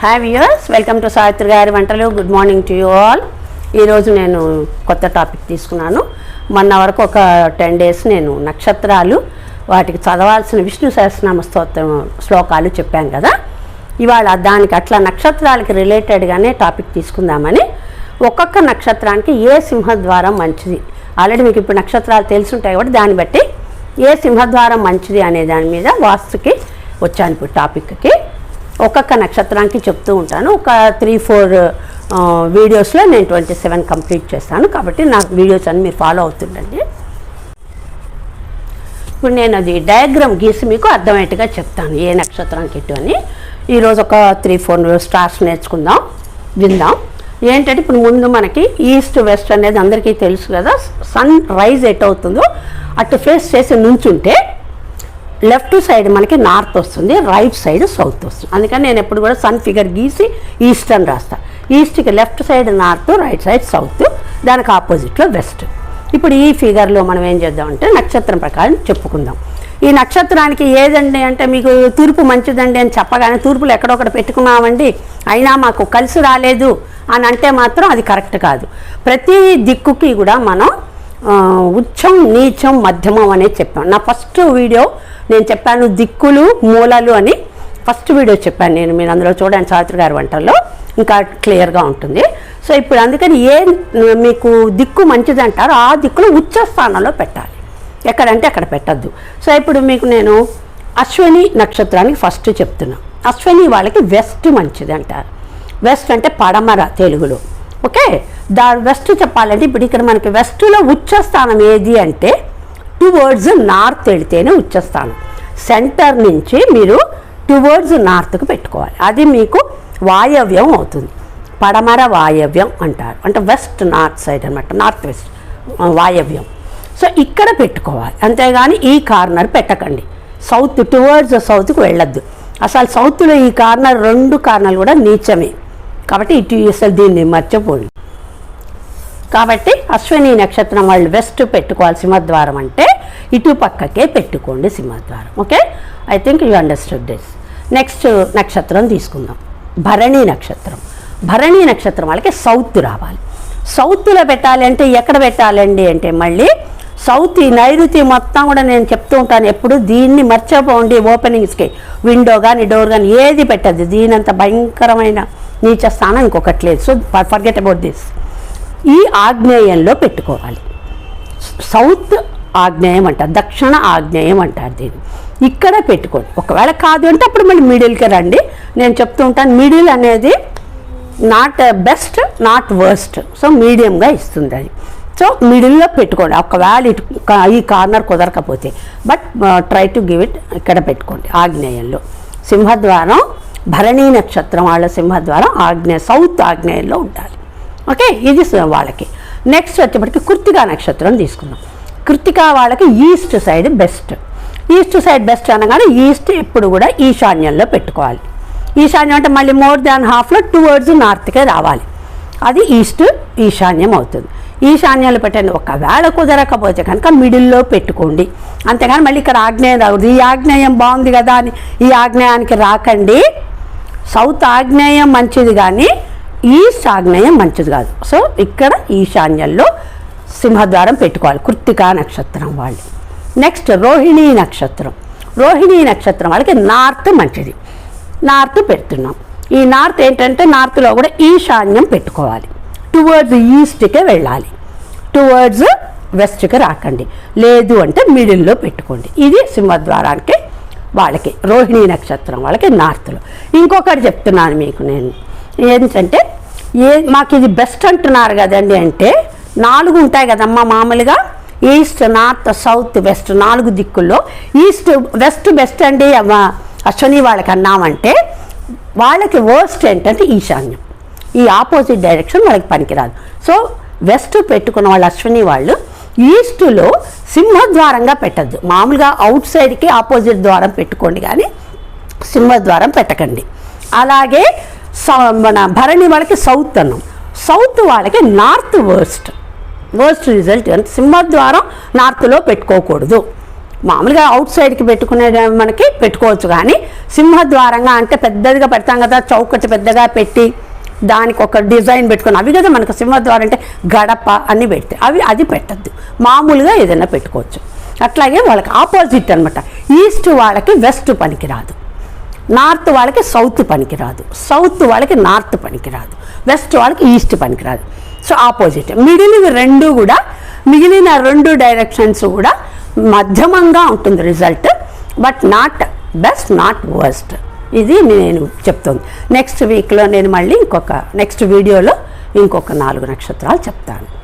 Hi viewers welcome to Savitri గారి వంటలు. Good morning to you all ఈరోజు నేను కొత్త టాపిక్ తీసుకున్నాను. మొన్న వరకు ఒక టెన్ డేస్ నేను నక్షత్రాలు వాటికి చదవాల్సిన విష్ణు సహస్రనామ స్తోత్రం శ్లోకాలు చెప్పాను కదా. ఇవాళ దానికి అట్లా నక్షత్రాలకి రిలేటెడ్గానే టాపిక్ తీసుకుందామని ఒక్కొక్క నక్షత్రానికి ఏ సింహద్వారం మంచిది? ఆల్రెడీ మీకు ఇప్పుడు నక్షత్రాలు తెలుసుంటాయి కాబట్టి దాన్ని బట్టి ఏ సింహద్వారం మంచిది అనే దాని మీద వాస్తుకి వచ్చాను ఇప్పుడు టాపిక్కి ఒక్కొక్క నక్షత్రానికి చెప్తూ ఉంటాను. ఒక త్రీ ఫోర్ వీడియోస్లో నేను ట్వంటీ సెవెన్ కంప్లీట్ చేస్తాను. కాబట్టి నాకు వీడియోస్ అన్ని మీరు ఫాలో అవుతుండండి. ఇప్పుడు నేను అది డయాగ్రామ్ గీసి మీకు అర్థమయ్యేట్టుగా చెప్తాను. ఏ నక్షత్రానికి ఇటు అని. ఈరోజు ఒక త్రీ ఫోర్ స్టార్స్ నేర్చుకుందాం. విందాం. ఏంటంటే ఇప్పుడు ముందు మనకి ఈస్ట్ వెస్ట్ అనేది అందరికీ తెలుసు కదా. సన్ రైజ్ ఎట్ అవుతుందో అటు ఫేస్ చేసి నుంచుంటే లెఫ్ట్ సైడ్ మనకి నార్త్ వస్తుంది రైట్ సైడ్ సౌత్ వస్తుంది. అందుకని నేను ఎప్పుడు కూడా సన్ ఫిగర్ గీసి ఈస్ట్ అని రాస్తా. ఈస్ట్కి left side north right side south దానికి ఆపోజిట్లో వెస్ట్. ఇప్పుడు ఈ ఫిగర్లో మనం ఏం చేద్దామంటే నక్షత్రం ప్రకారం చెప్పుకుందాం. ఈ నక్షత్రానికి ఏదండి అంటే మీకు తూర్పు మంచిదండి అని చెప్పగానే తూర్పులు ఎక్కడొక్కడ పెట్టుకున్నామండి అయినా మాకు కలిసి రాలేదు అని అంటే మాత్రం అది కరెక్ట్ కాదు. ప్రతి దిక్కుకి కూడా మనం ఉచ్చం నీచం మధ్యమం అనేది చెప్పాను. నా ఫస్ట్ వీడియో నేను చెప్పాను దిక్కులు మూలాలు అని. ఫస్ట్ వీడియో చెప్పాను నేను మీరు అందులో చూడండి సావిత్రి గారి వంటల్లో. ఇంకా క్లియర్గా ఉంటుంది. సో ఇప్పుడు అందుకని ఏ మీకు దిక్కు మంచిది అంటారో ఆ దిక్కును ఉచ్చ స్థానంలో పెట్టాలి. ఎక్కడంటే అక్కడ పెట్టద్దు. సో ఇప్పుడు మీకు నేను అశ్విని నక్షత్రానికి ఫస్ట్ చెప్తున్నా. అశ్విని వాళ్ళకి వెస్ట్ మంచిది అంటారు. వెస్ట్ అంటే పడమర తెలుగులో. ఓకే? దా వెస్ట్ చెప్పాలంటే ఇప్పుడు ఇక్కడ మనకి వెస్ట్లో ఉచ్చస్థానం ఏది అంటే టువర్డ్స్ నార్త్ వెళితేనే ఉచ్చస్థానం. సెంటర్ నుంచి మీరు టువర్డ్స్ నార్త్కు పెట్టుకోవాలి. అది మీకు వాయవ్యం అవుతుంది. పడమర వాయవ్యం అంటారు. అంటే వెస్ట్ నార్త్ సైడ్ అనమాట నార్త్ వెస్ట్ వాయవ్యం. సో ఇక్కడ పెట్టుకోవాలి. అంతేగాని ఈ కార్నర్ పెట్టకండి. సౌత్ టువర్డ్స్ సౌత్కి వెళ్ళొద్దు. అసలు సౌత్లో ఈ కార్నర్ రెండు కార్నర్లు కూడా నీచమే. కాబట్టి ఇటు అసలు దీన్ని మర్చిపోండి. కాబట్టి అశ్విని నక్షత్రం వాళ్ళు వెస్ట్ పెట్టుకోవాలి సింహద్వారం అంటే ఇటు పక్కకే పెట్టుకోండి సింహద్వారం. Okay I think you understood this next నక్షత్రం తీసుకుందాం. భరణి నక్షత్రం. భరణి నక్షత్రం వాళ్ళకి సౌత్ రావాలి. సౌత్లో పెట్టాలి అంటే ఎక్కడ పెట్టాలండి అంటే మళ్ళీ సౌత్ ఈ నైరుతి మొత్తం కూడా నేను చెప్తూ ఉంటాను ఎప్పుడు దీన్ని మర్చిపోండి ఓపెనింగ్స్కి విండో కానీ డోర్ కానీ ఏది పెట్టద్దు. దీనంత భయంకరమైన నీచ స్థానం ఇంకొకటి లేదు. సో ఫర్గెట్ అబౌట్ దిస్ ఈ ఆగ్నేయంలో పెట్టుకోవాలి. సౌత్ ఆగ్నేయం అంటారు దక్షిణ ఆగ్నేయం అంటారు దీన్ని. ఇక్కడ పెట్టుకోండి. ఒకవేళ కాదు అంటే అప్పుడు మళ్ళీ మిడిల్కి రండి. నేను చెప్తూ ఉంటాను మిడిల్ అనేది not best not worst. So మీడియంగా ఇస్తుంది అది. సో మిడిల్లో పెట్టుకోండి. ఒకవేళ ఇటు కా- ఈ కార్నర్ కుదరకపోతే. But try to give it ఇక్కడ పెట్టుకోండి ఆగ్నేయంలో. సింహద్వారం భరణీ నక్షత్రం వాళ్ళ సింహద్వారం ఆగ్నేయ సౌత్ ఆగ్నేయంలో ఉండాలి. ఓకే? ఇది వాళ్ళకి. నెక్స్ట్ వచ్చేప్పటికి కృతికా నక్షత్రం తీసుకుందాం. కృత్తికా వాళ్ళకి east side best. East side best అనగానే ఈస్ట్ ఎప్పుడు కూడా ఈశాన్యంలో పెట్టుకోవాలి. ఈశాన్యం అంటే మళ్ళీ మోర్ దాన్ హాఫ్లో టువర్డ్స్ నార్త్కే రావాలి. అది ఈస్ట్ ఈశాన్యం అవుతుంది. ఈశాన్యంలో పెట్టండి. ఒకవేళ కుదరకపోతే కనుక మిడిల్లో పెట్టుకోండి. అంతేగాని మళ్ళీ ఇక్కడ ఆగ్నేయం రాకూడదు. ఈ ఆగ్నేయం బాగుంది కదా అని ఈ ఆగ్నేయానికి రాకండి. సౌత్ ఆగ్నేయం మంచిది కానీ ఈస్ట్ మంచిది కాదు. సో ఇక్కడ ఈశాన్యంలో సింహద్వారం పెట్టుకోవాలి. కృత్తికా నక్షత్రం వాళ్ళు. నెక్స్ట్ రోహిణీ నక్షత్రం. రోహిణీ నక్షత్రం వాళ్ళకి నార్త్ మంచిది. నార్త్ పెడుతున్నాం. ఈ నార్త్ ఏంటంటే నార్త్లో కూడా ఈశాన్యం పెట్టుకోవాలి. టువర్డ్స్ ఈస్ట్కే వెళ్ళాలి. టువర్డ్స్ వెస్ట్కి రాకండి. లేదు అంటే మిడిల్లో పెట్టుకోండి. ఇది సింహద్వారానికి వాళ్ళకి రోహిణీ నక్షత్రం వాళ్ళకి నార్త్లో. ఇంకొకటి చెప్తున్నాను మీకు నేను. ఏంటంటే ఏ మాకు ఇది బెస్ట్ అంటున్నారు కదండి అంటే నాలుగు ఉంటాయి కదమ్మా మామూలుగా. ఈస్ట్ నార్త్ సౌత్ వెస్ట్ నాలుగు దిక్కుల్లో. ఈస్ట్ వెస్ట్ బెస్ట్ అండి అశ్వని వాళ్ళకి అన్నామంటే వాళ్ళకి వర్స్ట్ ఏంటంటే ఈశాన్యం. ఈ ఆపోజిట్ డైరెక్షన్ వాళ్ళకి పనికిరాదు. సో వెస్ట్ పెట్టుకున్న వాళ్ళు అశ్విని వాళ్ళు ఈస్టులో సింహద్వారంగా పెట్టద్దు. మామూలుగా అవుట్ సైడ్కి ఆపోజిట్ ద్వారం పెట్టుకోండి కానీ సింహద్వారం పెట్టకండి. అలాగే మన భరణి వాళ్ళకి సౌత్ అన్నాం. సౌత్ వాళ్ళకి నార్త్ వర్స్ట్. వర్స్ట్ రిజల్ట్ అంటే సింహద్వారం నార్త్లో పెట్టుకోకూడదు. మామూలుగా అవుట్ సైడ్కి పెట్టుకునే మనకి పెట్టుకోవచ్చు కానీ సింహద్వారంగా అంటే పెద్దదిగా పెడతాం కదా చౌకటి పెద్దగా పెట్టి దానికి ఒక డిజైన్ పెట్టుకుని అవి కదా మనకు సింహద్వారం అంటే గడప అన్ని పెడితే అవి అది పెట్టద్దు. మామూలుగా ఏదైనా పెట్టుకోవచ్చు. అట్లాగే వాళ్ళకి ఆపోజిట్ అనమాట ఈస్ట్ వాళ్ళకి వెస్ట్ పనికిరాదు. నార్త్ వాళ్ళకి సౌత్ పనికిరాదు. సౌత్ వాళ్ళకి నార్త్ పనికిరాదు. వెస్ట్ వాళ్ళకి ఈస్ట్ పనికిరాదు. So opposite. మిగిలినవి రెండు కూడా మిగిలిన రెండు డైరెక్షన్స్ కూడా మధ్యమంగా ఉంటుంది result but not best not worst. ఇది నేను చెప్తుంది. నెక్స్ట్ వీక్లో నేను మళ్ళీ ఇంకొక నెక్స్ట్ వీడియోలో ఇంకొక నాలుగు నక్షత్రాలు చెప్తాను.